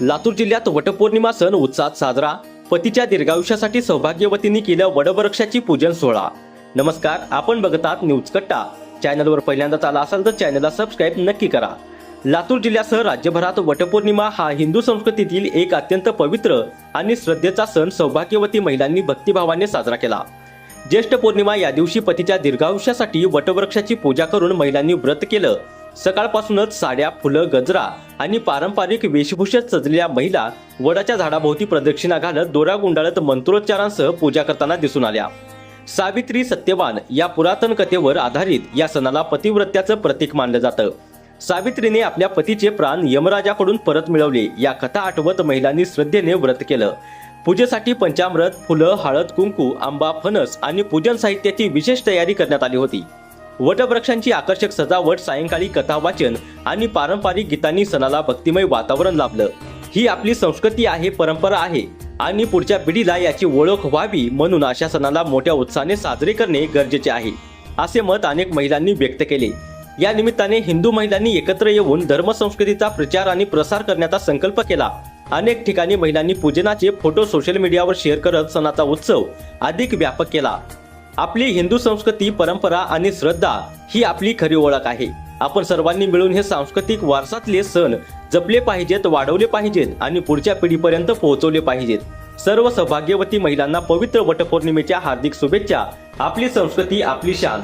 लातूर जिल्ह्यात वटपौर्णिमा सण उत्साहात साजरा. पतीच्या दीर्घायुष्यासाठी सौभाग्यवतींनी केलं वडवृक्षाची पूजन सोहळा. नमस्कार आपण बघत आहात न्यूज कट्टा. चॅनलवर पहिल्यांदाच आला असाल तर चॅनलला सबस्क्राईब नक्की करा. लातूर जिल्ह्यासह राज्यभरात वटपौर्णिमा हा हिंदू संस्कृतीतील एक अत्यंत पवित्र आणि श्रद्धेचा सण सौभाग्यवती महिलांनी भक्तिभावाने साजरा केला. ज्येष्ठ पौर्णिमा या दिवशी पतीच्या दीर्घायुष्यासाठी वटवृक्षाची पूजा करून महिलांनी व्रत केलं. सकाळपासूनच साड्या फुलं गजरा आणि पारंपरिक वेशभूषेत सजलेल्या महिला वडाच्या झाडाभोवती प्रदक्षिणा घालत दोरा गुंडाळत मंत्रोच्चारांसह पूजा करताना दिसून आल्या. सावित्री सत्यवान या पुरातन कथेवर आधारित या सणाला पतिव्रत्याचं प्रतीक मानलं जातं. सावित्रीने आपल्या पतीचे प्राण यमराजाकडून परत मिळवले या कथा आठवत महिलांनी श्रद्धेने व्रत केलं. पूजेसाठी पंचामृत फुलं हळद कुंकू आंबा फणस आणि पूजन साहित्याची विशेष तयारी करण्यात आली होती. वटवृक्षांची आकर्षक सजावट सायंकाळी कथा वाचन आणि पारंपरिक गीतांनी सणाला भक्तिमय वातावरण लाभलं. ही आपली संस्कृती आहे परंपरा आहे आणि पुढच्या पिढीला याची ओळख व्हावी म्हणून अशा सणाला मोठ्या उत्साहाने साजरे करणे गरजेचे आहे असे मत अनेक महिलांनी व्यक्त केले. या निमित्ताने हिंदू महिलांनी एकत्र येऊन धर्मसंस्कृतीचा प्रचार आणि प्रसार करण्याचा संकल्प केला. अनेक ठिकाणी महिलांनी पूजनाचे फोटो सोशल मीडियावर शेअर करत सणाचा उत्सव अधिक व्यापक केला. आपली हिंदू संस्कृती परंपरा आणि श्रद्धा ही आपली खरी ओळख आहे. आपण सर्वांनी मिळून हे सांस्कृतिक वारसातले सण जपले पाहिजेत वाढवले पाहिजेत आणि पुढच्या पिढीपर्यंत पोहोचवले पाहिजेत. सर्व सौभाग्यवती महिलांना पवित्र वटपौर्णिमेच्या हार्दिक शुभेच्छा. आपली संस्कृती आपली शान.